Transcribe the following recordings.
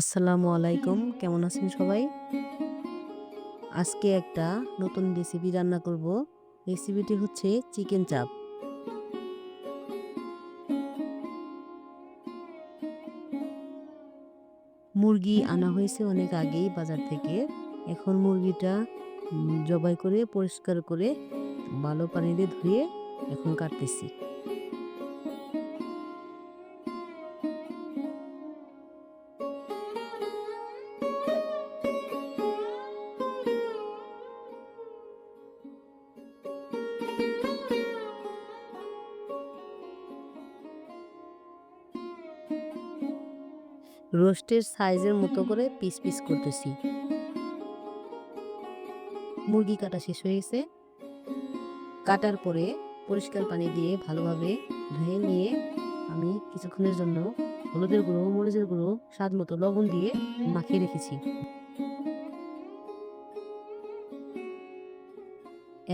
আসসালামু আলাইকুম। কেমন আছেন সবাই? আজকে একটা নতুন রেসিপি রান্না করব। রেসিপিটি হচ্ছে চিকেন চাপ মুরগি আনা হয়েছে অনেক আগেই বাজার থেকে। এখন মুরগিটা জবাই করে, পরিষ্কার করে ভালো পানিতে ধুয়ে এখন কাটতেছি। রোস্টের সাইজের মতো করে পিস পিস করতেছি। মুরগি কাটা শেষ হয়ে গেছে। কাটার পরে পরিষ্কার পানি দিয়ে ভালোভাবে ধুয়ে নিয়ে আমি কিছুক্ষণের জন্য হলুদের গুঁড়ো, মরিচের গুঁড়ো, স্বাদ মতো লবণ দিয়ে মাখিয়ে রেখেছি।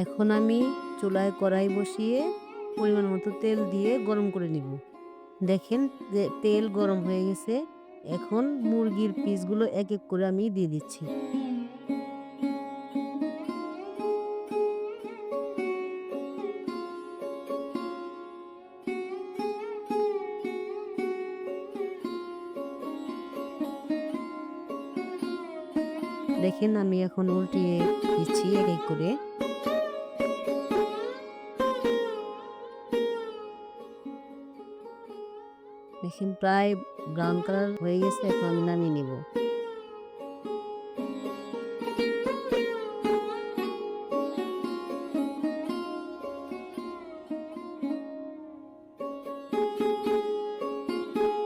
এখন আমি চুলায় কড়াই বসিয়ে পরিমাণ মতো তেল দিয়ে গরম করে নিব। দেখেন যে তেল গরম হয়ে গেছে। এখন মুরগির পিসগুলো এক এক করে আমি দিয়ে দিচ্ছি। দেখেন আমি এখন উল্টিয়ে দিচ্ছি এক এক করে। দেখেন প্রায় ব্রাউন কালার হয়ে গেছে, এখন আমি নামিয়ে নিব।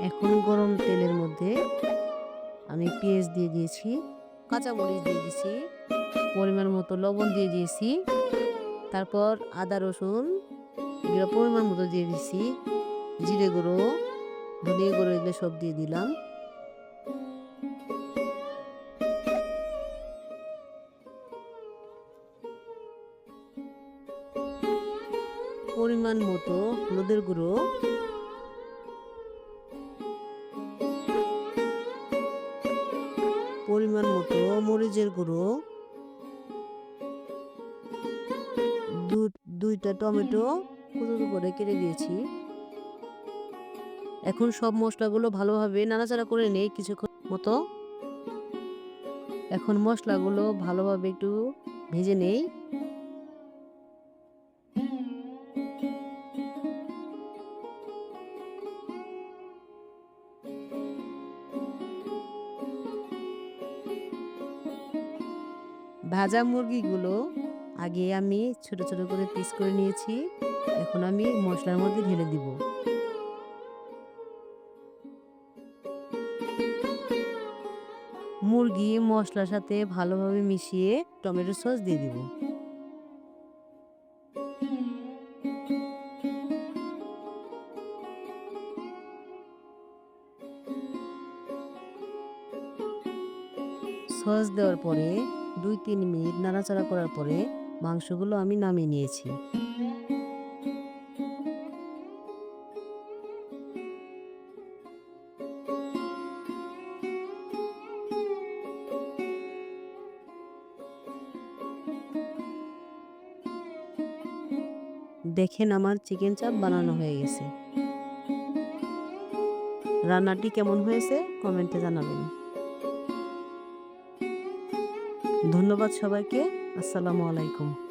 এখন গরম তেলের মধ্যে আমি পেঁয়াজ দিয়ে দিয়েছি, কাঁচামরিচ দিয়ে দিয়েছি, পরিমাণ মতো লবণ দিয়ে দিয়েছি, তারপর আদা রসুন পরিমাণ মতো দিয়ে দিয়েছি, জিরে গুঁড়ো ধনিয়া গুঁড়ো এগুলো সব দিয়ে দিলাম। পরিমাণ মতো হলুদের গুঁড়ো। পরিমাণ মতো মরিচের গুঁড়ো। দুইটা টমেটো কুচো করে কেটে দিয়েছি। এখন সব মশলাগুলো ভালোভাবে নাড়াচাড়া করে নেই কিছুক্ষণ মতো। এখন মশলাগুলো ভালোভাবে একটু ভেজে নেই। ভাজা মুরগিগুলো আগে আমি ছোট ছোট করে পিস করে নিয়েছি। এখন আমি মশলার মধ্যে ঢেলে দিব। মুরগি, মশলার সাথে ভালোভাবে মিশিয়ে টমেটো সস দিয়ে দিব। সস দেওয়ার পরে দুই তিন মিনিট নাড়াচাড়া করার পরে মাংসগুলো আমি নামিয়ে নিয়েছি। দেখেন আমার চিকেন চাপ বানানো হয়ে গেছে। রান্নাটি কেমন হয়েছে কমেন্টে জানাবেন। ধন্যবাদ সবাইকে, আসসালামু আলাইকুম।